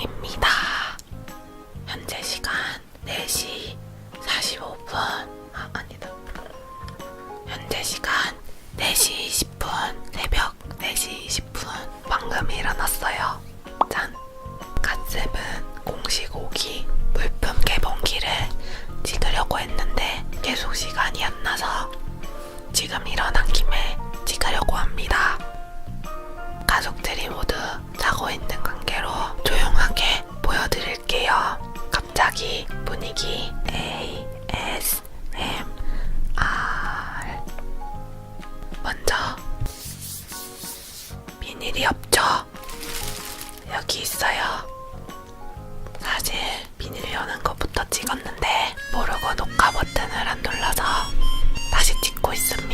입니다. 현재 시간 4시 45분. 아, 아니다. 현재 시간 4시 20분. 새벽 4시 20분. 방금 일어났어요. 짠. 갓세븐 공식 오기 물품 개봉기를 무슨 일이 없죠? 여기 있어요. 사실 비닐 여는 것부터 찍었는데 모르고 녹화 버튼을 안 눌러서 다시 찍고 있습니다.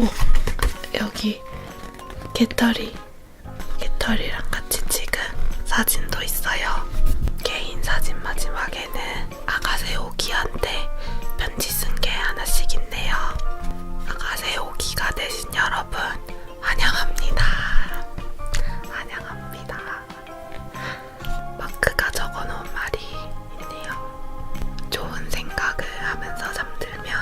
오 여기 개털이 개털이랑 같이 찍은 사진도 있어요. 개인 사진 마지막에는 아가새 오기한테 편지 쓴 게 하나씩 있네요. 아가새 오기가 되신 여러분 환영합니다. 환영합니다. 마크가 적어놓은 말이 있네요. 좋은 생각을 하면서 잠들면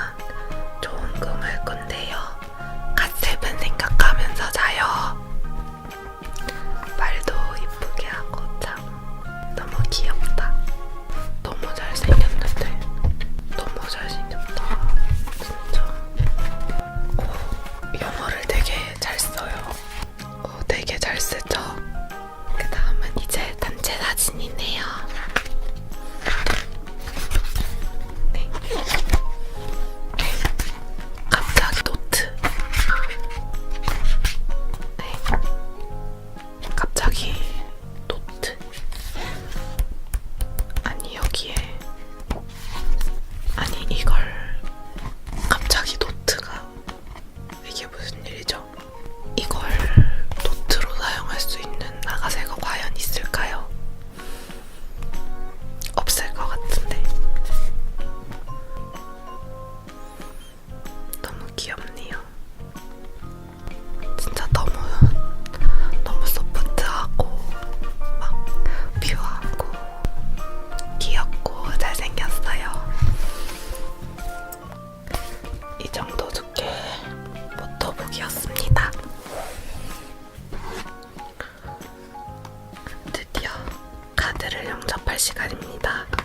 시간입니다.